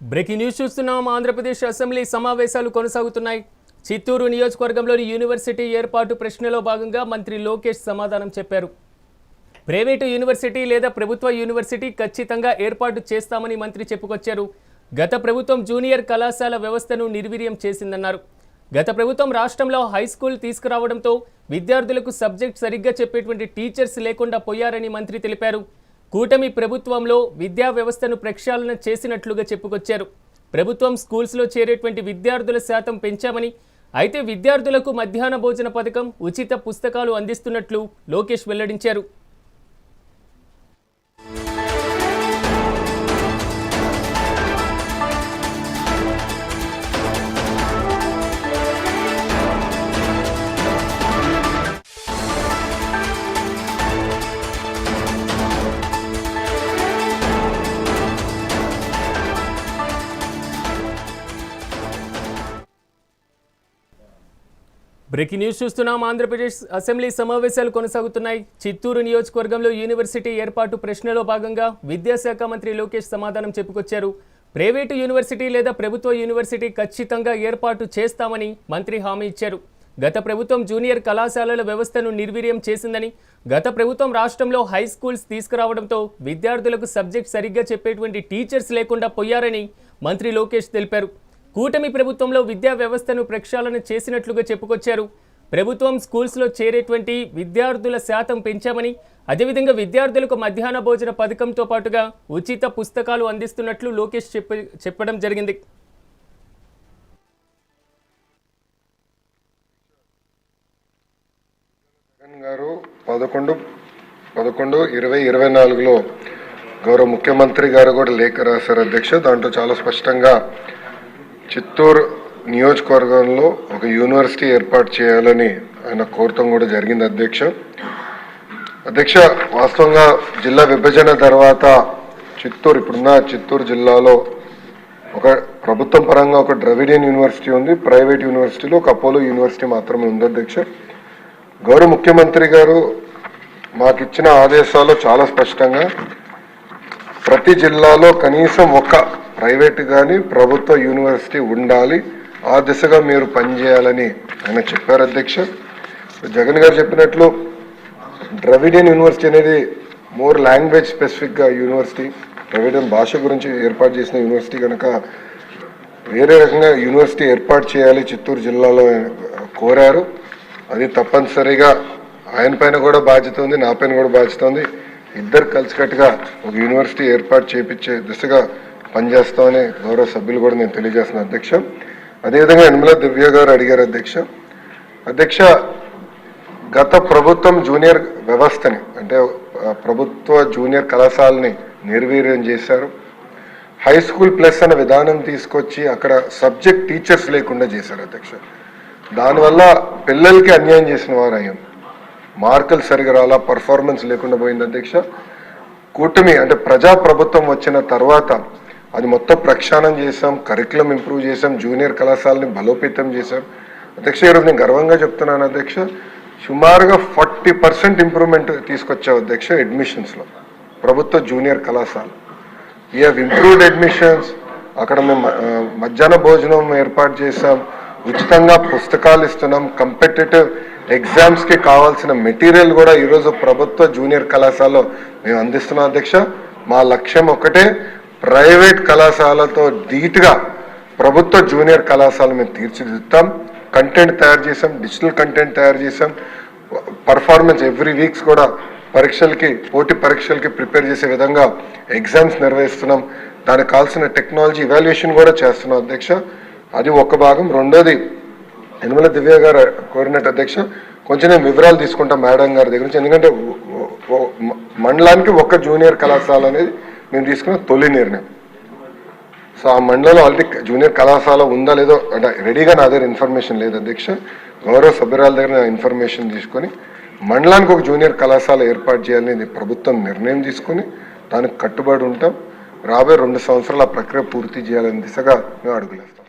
Breaking news చూస్తున్నాం. Andhra Pradesh assembly సమావేశాలు కొనసాగుతున్నాయి. చిత్తూరు నియోజకవర్గంలోని యూనివర్సిటీ ఏర్పాటు ప్రశ్నలో భాగంగా మంత్రి లోకేష్ సమాధానం చెప్పారు. ప్రైవేటు యూనివర్సిటీ లేదా ప్రభుత్వ యూనివర్సిటీ ఖచ్చితంగా ఏర్పాటు చేస్తామని మంత్రి చెప్పుకొచ్చారు. గత ప్రభుత్వం జూనియర్ కళాశాల వ్యవస్థను నిర్వీర్యం చేసిందన్నారు. గత ప్రభుత్వం రాష్ట్రంలో హై స్కూల్ తీసుకురావడంతో విద్యార్థులకు సబ్జెక్ట్ సరిగ్గా చెప్పేటువంటి టీచర్స్ లేకుండా పోయారని మంత్రి తెలిపారు. కూటమి ప్రభుత్వంలో విద్యా వ్యవస్థను ప్రక్షాళన చేసినట్లుగా చెప్పుకొచ్చారు. ప్రభుత్వం స్కూల్స్లో చేరేటువంటి విద్యార్థుల శాతం పెంచామని అయితే విద్యార్థులకు మధ్యాహ్న భోజన పథకం ఉచిత పుస్తకాలు అందిస్తున్నట్లు లోకేష్ వెల్లడించారు. బ్రేకింగ్ న్యూస్ చూస్తున్నాం. ఆంధ్రప్రదేశ్ అసెంబ్లీ సమావేశాలు కొనసాగుతున్నాయి. చిత్తూరు నియోజకవర్గంలో యూనివర్సిటీ ఏర్పాటు ప్రశ్నలో భాగంగా విద్యాశాఖ మంత్రి లోకేష్ సమాధానం చెప్పుకొచ్చారు. ప్రైవేటు యూనివర్సిటీ లేదా ప్రభుత్వ యూనివర్సిటీ ఖచ్చితంగా ఏర్పాటు చేస్తామని మంత్రి హామీ ఇచ్చారు. గత ప్రభుత్వం జూనియర్ కళాశాలల వ్యవస్థను నిర్వీర్యం చేసిందని గత ప్రభుత్వం రాష్ట్రంలో హై స్కూల్స్ తీసుకురావడంతో విద్యార్థులకు సబ్జెక్ట్ సరిగ్గా చెప్పేటువంటి టీచర్స్ లేకుండా పోయారని మంత్రి లోకేష్ తెలిపారు. కూటమి ప్రభుత్వంలో విద్యా వ్యవస్థను ప్రక్షాళన చేసినట్లుగా చెప్పుకొచ్చారు. ప్రభుత్వం స్కూల్స్లో చేరేటువంటి విద్యార్థుల శాతం పెంచామని అదేవిధంగా విద్యార్థులకు మధ్యాహ్న భోజన పథకంతో పాటుగా ఉచిత పుస్తకాలు అందిస్తున్నట్లు లోకేష్ చెప్పడం జరిగింది. గారు పదకొండు పదకొండు ఇరవై ఇరవై నాలుగులో గౌరవ ముఖ్యమంత్రి గారు కూడా లేఖ రాశారు అధ్యక్ష. దాంట్లో చాలా స్పష్టంగా చిత్తూరు నియోజకవర్గంలో ఒక యూనివర్సిటీ ఏర్పాటు చేయాలని ఆయన కోరటం కూడా జరిగింది అధ్యక్ష. అధ్యక్ష వాస్తవంగా జిల్లా విభజన తర్వాత చిత్తూరు ఇప్పుడున్న చిత్తూరు జిల్లాలో ఒక ప్రభుత్వం పరంగా ఒక ద్రవిడియన్ యూనివర్సిటీ ఉంది. ప్రైవేట్ యూనివర్సిటీలో ఒక అపోలో యూనివర్సిటీ మాత్రమే ఉంది అధ్యక్ష. గౌరవ ముఖ్యమంత్రి గారు మాకు ఇచ్చిన ఆదేశాలు చాలా స్పష్టంగా ప్రతి జిల్లాలో కనీసం ఒక ప్రైవేట్ కానీ ప్రభుత్వ యూనివర్సిటీ ఉండాలి. ఆ దిశగా మీరు పనిచేయాలని ఆయన చెప్పారు అధ్యక్ష. జగన్ గారు చెప్పినట్లు ద్రవిడియన్ యూనివర్సిటీ అనేది మోర్ లాంగ్వేజ్ స్పెసిఫిక్గా యూనివర్సిటీ. ద్రవిడియన్ భాష గురించి ఏర్పాటు చేసిన యూనివర్సిటీ కనుక వేరే రకంగా యూనివర్సిటీ ఏర్పాటు చేయాలి చిత్తూరు జిల్లాలో కోరారు. అది తప్పనిసరిగా ఆయన పైన కూడా బాధ్యత ఉంది నా పైన కూడా బాధ్యత ఉంది. ఇద్దరు కలిసికట్టుగా ఒక యూనివర్సిటీ ఏర్పాటు చేపించే దిశగా పనిచేస్తామని గౌరవ సభ్యులు కూడా నేను తెలియజేస్తున్నా అధ్యక్ష. అదేవిధంగా యనమల దివ్య గారు అడిగారు అధ్యక్ష. అధ్యక్ష గత ప్రభుత్వం జూనియర్ వ్యవస్థని అంటే ప్రభుత్వ జూనియర్ కళాశాలని నిర్వీర్యం చేశారు. హై స్కూల్ ప్లస్ అనే విధానం తీసుకొచ్చి అక్కడ సబ్జెక్ట్ టీచర్స్ లేకుండా చేశారు అధ్యక్ష. దానివల్ల పిల్లలకి అన్యాయం చేసిన వారు అయ్యాం. మార్కులు సరిగా రాలా పర్ఫార్మెన్స్ లేకుండా పోయింది అధ్యక్ష. కూటమి అంటే ప్రజా ప్రభుత్వం వచ్చిన తర్వాత అది మొత్తం ప్రక్షాళన చేసాం కరికులం ఇంప్రూవ్ చేసాం జూనియర్ కళాశాలని బలోపేతం చేసాం అధ్యక్ష ఈరోజు నేను గర్వంగా చెప్తున్నాను అధ్యక్ష సుమారుగా ఫార్టీ పర్సెంట్ ఇంప్రూవ్మెంట్ తీసుకొచ్చావు అధ్యక్ష అడ్మిషన్స్లో ప్రభుత్వ జూనియర్ కళాశాల. ఈ హ్యావ్ ఇంప్రూవ్డ్ అడ్మిషన్స్ అక్కడ మేము మధ్యాహ్న భోజనం ఏర్పాటు చేసాం ఉచితంగా పుస్తకాలు ఇస్తున్నాం. కంపిటేటివ్ ఎగ్జామ్స్కి కావాల్సిన మెటీరియల్ కూడా ఈరోజు ప్రభుత్వ జూనియర్ కళాశాలలో మేము అందిస్తున్నాం అధ్యక్ష. మా లక్ష్యం ఒకటే ప్రైవేట్ కళాశాలతో ధీటుగా ప్రభుత్వ జూనియర్ కళాశాల మేము తీర్చిదిద్దుతాం. కంటెంట్ తయారు చేసాం డిజిటల్ కంటెంట్ తయారు చేసాం పర్ఫార్మెన్స్ ఎవ్రీ వీక్స్ కూడా పరీక్షలకి పోటీ పరీక్షలకి ప్రిపేర్ చేసే విధంగా ఎగ్జామ్స్ నిర్వహిస్తున్నాం. దానికి కావాల్సిన టెక్నాలజీ ఇవాల్యుయేషన్ కూడా చేస్తున్నాం అధ్యక్ష. అది ఒక భాగం. రెండోది యనమల దివ్య గారు కోరినట్టు అధ్యక్ష కొంచెం నేను వివరాలు తీసుకుంటాం మేడం గారి దగ్గర నుంచి. ఎందుకంటే మండలానికి ఒక్క జూనియర్ కళాశాల అనేది మేము తీసుకున్న తొలి నిర్ణయం. సో ఆ మండలంలో ఆల్రెడీ జూనియర్ కళాశాల ఉందా లేదో అంటే రెడీగా నా దగ్గర ఇన్ఫర్మేషన్ లేదు అధ్యక్ష. గౌరవ సభ్యురాల దగ్గర ఇన్ఫర్మేషన్ తీసుకొని మండలానికి ఒక జూనియర్ కళాశాల ఏర్పాటు చేయాలని ప్రభుత్వం నిర్ణయం తీసుకొని దానికి కట్టుబడి ఉంటాం. రాబోయే రెండు సంవత్సరాల ఆ ప్రక్రియ పూర్తి చేయాలని దిశగా మేము అడుగులేస్తాం.